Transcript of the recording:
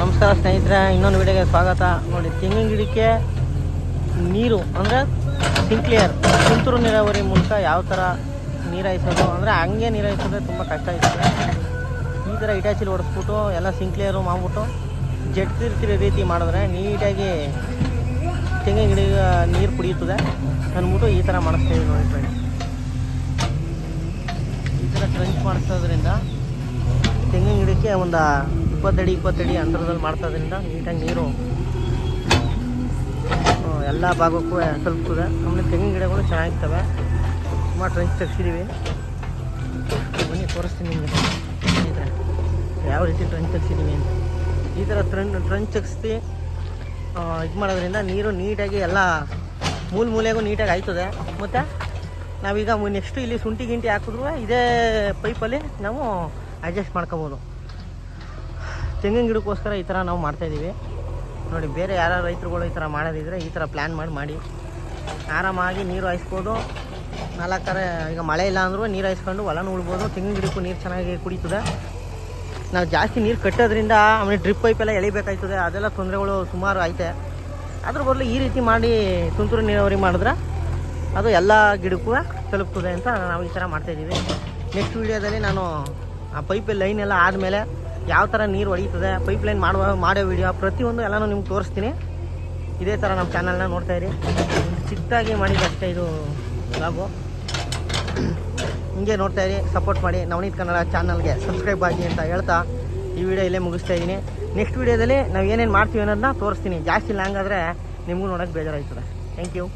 ನಮಸ್ಕಾರ ಸ್ನೇಹಿತರೆ, ಇನ್ನೊಂದು ವಿಡಿಯೋಗೆ ಸ್ವಾಗತ. ನೋಡಿ, ತೆಂಗಿನ ಗಿಡಕ್ಕೆ ನೀರು, ಅಂದರೆ ಸಿಂಕ್ಲಿಯರ್ ತುಂತುರು ನೀರಾವರಿ ಮೂಲಕ ಯಾವ ಥರ ನೀರಾಯಿಸೋದು, ಅಂದರೆ ಹಂಗೆ ನೀರಾಯಿಸೋದ್ರೆ ತುಂಬ ಕಷ್ಟ ಇರ್ತದೆ ಈ ಥರ ಇಟಾಚಿಲಿ ಹೊಡೆಸ್ಬಿಟ್ಟು ಎಲ್ಲ ಸಿಂಕ್ಲಿಯರು ಮಾಡ್ಬಿಟ್ಟು ಜಡ್ತಿರ್ತಿರೋ ರೀತಿ ಮಾಡಿದ್ರೆ ನೀಟಾಗಿ ತೆಂಗಿನ ಗಿಡ ನೀರು ಕುಡಿಯುತ್ತದೆ. ಅಂದ್ಬಿಟ್ಟು ಈ ಥರ ಮಾಡಿಸ್ತೀವಿ ನೋಡಿ ಫ್ರೆಂಡ್ಸ್ ಈ ಥರ ಕ್ರಂಚ್ ಮಾಡಿಸೋದ್ರಿಂದ ತೆಂಗಿನ ಗಿಡಕ್ಕೆ ಒಂದು ಇಪ್ಪತ್ತಡಿ ಇಪ್ಪತ್ತಡಿ ಅಂತರದಲ್ಲಿ ಮಾಡ್ಸೋದ್ರಿಂದ ನೀಟಾಗಿ ನೀರು ಎಲ್ಲ ಭಾಗಕ್ಕೂ ತಲುಪ್ತದೆ ಆಮೇಲೆ ತೆಂಗಿನ ಗಿಡಗಳು ಚೆನ್ನಾಗಿರ್ತವೆ. ಸುಮಾರು ಟ್ರೆಂಚ್ ತೆಗ್ಸಿದ್ದೀವಿ ಬನ್ನಿ, ತೋರಿಸ್ತೀನಿ ನಿಮಗೆ. ಯಾವ ರೀತಿ ಟ್ರೆಂಚ್ ತೆಗ್ಸಿದ್ದೀವಿ ಅಂತ. ಈ ಥರ ಟ್ರೆಂಡ್ ಟ್ರೆಂಚ್ ತೆಗ್ಸಿ ಇದು ಮಾಡೋದ್ರಿಂದ ನೀರು ನೀಟಾಗಿ ಎಲ್ಲ ಮೂಲ ಮೂಲೆಗೂ ನೀಟಾಗಿ ಆಯ್ತದೆ. ಮತ್ತು ನಾವೀಗ ನೆಕ್ಸ್ಟ್ ಇಲ್ಲಿ ಶುಂಠಿ ಗಿಂಟಿ ಹಾಕಿದ್ರು, ಇದೇ ಪೈಪಲ್ಲಿ ನಾವು ಅಡ್ಜಸ್ಟ್ ಮಾಡ್ಕೋಬೋದು. ತೆಂಗಿನ ಗಿಡಕ್ಕೋಸ್ಕರ ಈ ಥರ ನಾವು ಮಾಡ್ತಾಯಿದ್ದೀವಿ ನೋಡಿ, ಬೇರೆ ಯಾರು ರೈತರುಗಳು ಈ ಥರ ಮಾಡೋದಿದ್ರೆ ಈ ಥರ ಪ್ಲ್ಯಾನ್ ಮಾಡಿ ಮಾಡಿ. ಆರಾಮಾಗಿ ನೀರು ಹಾಯಿಸ್ಬೋದು. ನಾಲ್ಕರ ಈಗ ಮಳೆ ಇಲ್ಲ ಅಂದರೂ ನೀರು ಹಾಯಿಸ್ಕೊಂಡು ಹೊಲನೂ ಉಳ್ಬೋದು ತೆಂಗಿನ ಗಿಡಕ್ಕೂ ನೀರು ಚೆನ್ನಾಗಿ ಕುಡಿತದೆ. ನಾವು ಜಾಸ್ತಿ ನೀರು ಕಟ್ಟೋದ್ರಿಂದ ಆಮೇಲೆ ಡ್ರಿಪ್ ಪೈಪೆಲ್ಲ ಎಳಿಬೇಕಾಯ್ತದೆ. ಅದೆಲ್ಲ ತೊಂದರೆಗಳು ಸುಮಾರು ಐತೆ. ಅದ್ರ ಬದಲು ಈ ರೀತಿ ಮಾಡಿ ತುಂತುರು ನೀರಾವರಿ ಮಾಡಿದ್ರೆ ಅದು ಎಲ್ಲ ಗಿಡಕ್ಕೂ ತಲುಪ್ತದೆ ಅಂತ ನಾವು ಈ ಥರ ಮಾಡ್ತಾಯಿದ್ದೀವಿ ನೆಕ್ಸ್ಟ್ ವೀಡಿಯೋದಲ್ಲಿ ನಾನು ಆ ಪೈಪ್ ಲೈನ್ ಎಲ್ಲ ಆದಮೇಲೆ ಯಾವ ಥರ ನೀರು ಹೊಡೀತದೆ ಪೈಪ್ ಲೈನ್ ಮಾಡುವ, ಮಾಡೋ ವೀಡಿಯೋ ಪ್ರತಿಯೊಂದು ಎಲ್ಲನೂ ನಿಮ್ಗೆ ತೋರಿಸ್ತೀನಿ. ಇದೇ ಥರ ನಮ್ಮ ಚಾನಲ್ನ ನೋಡ್ತಾ ಇರಿ. ಚಿಕ್ಕದಾಗಿ ಮಾಡಿದಷ್ಟೇ ಇದು ಲಾಗು ಹಿಂಗೆ ನೋಡ್ತಾ ಸಪೋರ್ಟ್ ಮಾಡಿ. ನವನೀತ್ ಕನ್ನಡ ಚಾನಲ್ಗೆ ಸಬ್ಸ್ಕ್ರೈಬ್ ಆಗಿ ಅಂತ ಹೇಳ್ತಾ ಈ ವಿಡಿಯೋ ಇಲ್ಲೇ ಮುಗಿಸ್ತಾ ಇದ್ದೀನಿ. ನೆಕ್ಸ್ಟ್ ವೀಡಿಯೋದಲ್ಲಿ ನಾವು ಏನೇನು ಮಾಡ್ತೀವಿ ಅನ್ನೋದನ್ನ ತೋರಿಸ್ತೀನಿ. ಜಾಸ್ತಿ ಲಾಂಗ್ ಆದರೆ ನಿಮಗೂ ನೋಡೋಕ್ಕೆ ಬೇಜಾರಾಯ್ತದೆ ಥ್ಯಾಂಕ್ ಯು